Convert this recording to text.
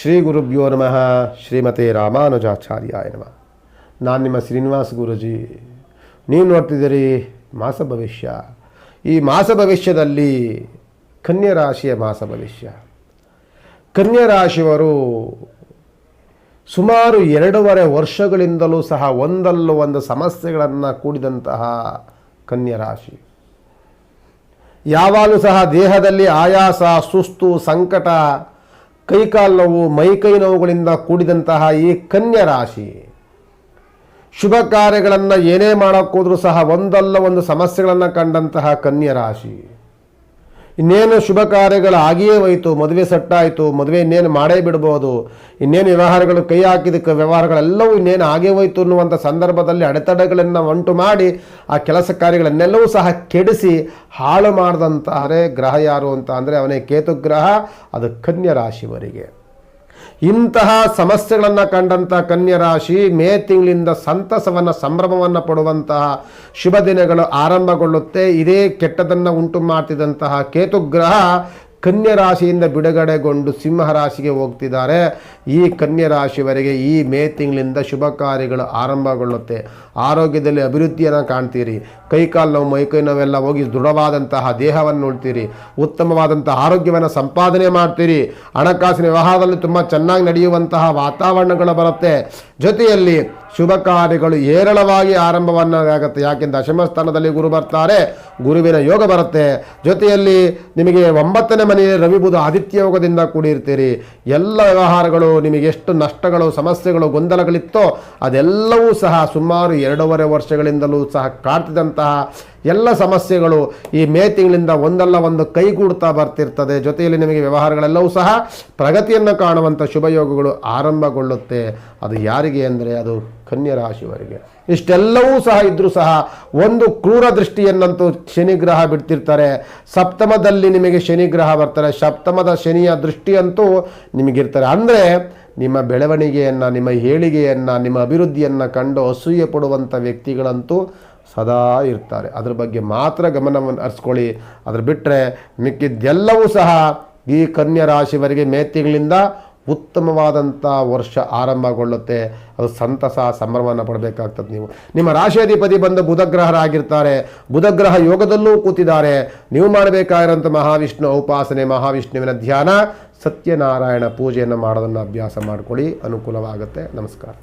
ಶ್ರೀ ಗುರುಭ್ಯೋ ನಮಃ. ಶ್ರೀಮತೆ ರಾಮಾನುಜಾಚಾರ್ಯಾಯ ನಮಃ. ನಾನು ನಿಮ್ಮ ಶ್ರೀನಿವಾಸ ಗುರುಜಿ. ನೀವು ನೋಡ್ತಿದ್ದೀರಿ ಮಾಸ ಭವಿಷ್ಯ. ಈ ಮಾಸ ಭವಿಷ್ಯದಲ್ಲಿ ಕನ್ಯಾ ರಾಶಿಯ ಮಾಸ ಭವಿಷ್ಯ. ಕನ್ಯಾ ರಾಶಿಯವರು ಸುಮಾರು ಎರಡೂವರೆ ವರ್ಷಗಳಿಂದಲೂ ಸಹ ಒಂದಲ್ಲೂ ಒಂದು ಸಮಸ್ಯೆಗಳನ್ನು ಕೂಡಿದಂತಹ ಕನ್ಯಾ ರಾಶಿ ಯಾವಾಗಲೂ ಸಹ ದೇಹದಲ್ಲಿ ಆಯಾಸ, ಸುಸ್ತು, ಸಂಕಟ ಕೈಕಾಲು ನೋವು ಮೈಕೈ ನೋವುಗಳಿಂದ ಕೂಡಿದಂತಹ ಈ ಕನ್ಯಾ ರಾಶಿ ಶುಭ ಕಾರ್ಯಗಳನ್ನು ಏನೇ ಮಾಡೋಕ್ಕೋದ್ರೂ ಸಹ ಒಂದಲ್ಲ ಒಂದು ಸಮಸ್ಯೆಗಳನ್ನು ಕಂಡಂತಹ ಕನ್ಯಾ ರಾಶಿ ಇನ್ನೇನು ಶುಭ ಕಾರ್ಯಗಳು ಆಗಿಯೇ ಹೋಯಿತು, ಮದುವೆ ಸಟ್ಟಾಯಿತು, ಮದುವೆ ಇನ್ನೇನು ಮಾಡೇ ಬಿಡ್ಬೋದು, ಇನ್ನೇನು ವ್ಯವಹಾರಗಳು ಕೈ ಹಾಕಿದಕ್ಕೆ ವ್ಯವಹಾರಗಳೆಲ್ಲವೂ ಇನ್ನೇನು ಆಗೇ ಹೋಯಿತು ಅನ್ನುವಂಥ ಸಂದರ್ಭದಲ್ಲಿ ಅಡೆತಡೆಗಳನ್ನು ಉಂಟು ಮಾಡಿ ಆ ಕೆಲಸ ಕಾರ್ಯಗಳನ್ನೆಲ್ಲವೂ ಸಹ ಕೆಡಿಸಿ ಹಾಳು ಮಾಡಿದಂತಹ ಗ್ರಹ ಯಾರು ಅಂತ ಅಂದರೆ ಅವನೇ ಕೇತು ಗ್ರಹ, ಅದು ಕನ್ಯಾ ರಾಶಿವರಿಗೆ ಇಂತಹ ಸಮಸ್ಯೆಗಳನ್ನು ಕಂಡಂಥ ಕನ್ಯರಾಶಿ ಮೇ ತಿಂಗಳಿಂದ ಸಂತಸವನ್ನು, ಸಂಭ್ರಮವನ್ನು ಪಡುವಂತಹ ಶುಭ ದಿನಗಳು ಆರಂಭಗೊಳ್ಳುತ್ತೆ. ಇದೇ ಕೆಟ್ಟದನ್ನು ಉಂಟು ಮಾಡ್ತಿದ್ದಂತಹ ಕೇತುಗ್ರಹ ಕನ್ಯಾ ರಾಶಿಯಿಂದ ಬಿಡುಗಡೆಗೊಂಡು ಸಿಂಹ ರಾಶಿಗೆ ಹೋಗ್ತಿದ್ದಾರೆ. ಈ ಕನ್ಯಾ ರಾಶಿವರೆಗೆ ಈ ಮೇ ತಿಂಗಳಿಂದ ಶುಭ ಕಾರ್ಯಗಳು ಆರಂಭಗೊಳ್ಳುತ್ತೆ. ಆರೋಗ್ಯದಲ್ಲಿ ಅಭಿವೃದ್ಧಿಯನ್ನು ಕಾಣ್ತೀರಿ. ಕೈಕಾಲು ನೋವು ಮೈಕೈ ನೋವೆಲ್ಲ ಹೋಗಿ ದೃಢವಾದಂತಹ ದೇಹವನ್ನು ನೋಡ್ತೀರಿ. ಉತ್ತಮವಾದಂತಹ ಆರೋಗ್ಯವನ್ನು ಸಂಪಾದನೆ ಮಾಡ್ತೀರಿ. ಹಣಕಾಸಿನ ವ್ಯವಹಾರದಲ್ಲಿ ತುಂಬ ಚೆನ್ನಾಗಿ ನಡೆಯುವಂತಹ ವಾತಾವರಣಗಳು ಬರುತ್ತೆ. ಜೊತೆಯಲ್ಲಿ ಶುಭ ಕಾರ್ಯಗಳು ಏರಳವಾಗಿ ಆರಂಭವನ್ನು ಆಗುತ್ತೆ ದಶಮ ಸ್ಥಾನದಲ್ಲಿ ಗುರು ಬರ್ತಾರೆ, ಗುರುವಿನ ಯೋಗ ಬರುತ್ತೆ. ಜೊತೆಯಲ್ಲಿ ನಿಮಗೆ ಒಂಬತ್ತನೇ ಮನೆಯಲ್ಲಿ ರವಿ ಬುಧ ಆದಿತ್ಯ ಯೋಗದಿಂದ ಕೂಡಿರ್ತೀರಿ. ಎಲ್ಲ ವ್ಯವಹಾರಗಳು, ನಿಮಗೆ ಎಷ್ಟು ನಷ್ಟಗಳು, ಸಮಸ್ಯೆಗಳು, ಗೊಂದಲಗಳಿತ್ತೋ ಅದೆಲ್ಲವೂ ಸಹ ಸುಮಾರು ಎರಡೂವರೆ ವರ್ಷಗಳಿಂದಲೂ ಸಹ ಕಾಡ್ತಿದ್ದಂತಹ ಎಲ್ಲ ಸಮಸ್ಯೆಗಳು ಈ ಮೇ ತಿಂಗಳಿಂದ ಒಂದಲ್ಲ ಒಂದು ಕೈಗೂಡ್ತಾ ಬರ್ತಿರ್ತದೆ. ಜೊತೆಯಲ್ಲಿ ನಿಮಗೆ ವ್ಯವಹಾರಗಳೆಲ್ಲವೂ ಸಹ ಪ್ರಗತಿಯನ್ನು ಕಾಣುವಂಥ ಶುಭಯೋಗಗಳು ಆರಂಭಗೊಳ್ಳುತ್ತೆ. ಅದು ಯಾರಿಗೆ ಅಂದರೆ ಅದು ಕನ್ಯಾ ರಾಶಿಯವರಿಗೆ. ಇಷ್ಟೆಲ್ಲವೂ ಸಹ ಇದ್ದರೂ ಸಹ ಒಂದು ಕ್ರೂರ ದೃಷ್ಟಿಯನ್ನಂತೂ ಶನಿಗ್ರಹ ಬಿಡ್ತಿರ್ತಾರೆ. ಸಪ್ತಮದಲ್ಲಿ ನಿಮಗೆ ಶನಿಗ್ರಹ ಬರ್ತಾರೆ. ಸಪ್ತಮದ ಶನಿಯ ದೃಷ್ಟಿಯಂತೂ ನಿಮಗಿರ್ತಾರೆ. ಅಂದರೆ ನಿಮ್ಮ ಬೆಳವಣಿಗೆಯನ್ನು, ನಿಮ್ಮ ಹೇಳಿಗೆಯನ್ನು ನಿಮ್ಮ ಅಭಿವೃದ್ಧಿಯನ್ನು ಕಂಡು ಅಸೂಯೆ ಪಡುವಂಥ ವ್ಯಕ್ತಿಗಳಂತೂ ಸದಾ ಇರ್ತಾರೆ. ಅದ್ರ ಬಗ್ಗೆ ಮಾತ್ರ ಗಮನವನ್ನು ಹರಿಸ್ಕೊಳ್ಳಿ. ಅದ್ರ ಬಿಟ್ಟರೆ ಮಿಕ್ಕಿದ್ದೆಲ್ಲವೂ ಸಹ ಈ ಕನ್ಯಾ ರಾಶಿವರೆಗೆ ಮೇ ತಿಂಗಳಿಂದ ಉತ್ತಮವಾದಂಥ ವರ್ಷ ಆರಂಭಗೊಳ್ಳುತ್ತೆ. ಅದು ಸಂತಸ, ಸಂಭ್ರಮವನ್ನು ಪಡಬೇಕಾಗ್ತದೆ ನೀವು. ನಿಮ್ಮ ರಾಶಿಯಾಧಿಪತಿ ಬಂದು ಬುಧಗ್ರಹರಾಗಿರ್ತಾರೆ. ಬುಧಗ್ರಹ ಯೋಗದಲ್ಲೂ ಕೂತಿದ್ದಾರೆ. ನೀವು ಮಾಡಬೇಕಾಗಿರೋಂಥ ಮಹಾವಿಷ್ಣು ಉಪಾಸನೆ ಮಹಾವಿಷ್ಣುವಿನ ಧ್ಯಾನ, ಸತ್ಯನಾರಾಯಣ ಪೂಜೆಯನ್ನು ಮಾಡೋದನ್ನು ಅಭ್ಯಾಸ ಮಾಡಿಕೊಳ್ಳಿ. ಅನುಕೂಲವಾಗುತ್ತೆ. ನಮಸ್ಕಾರ.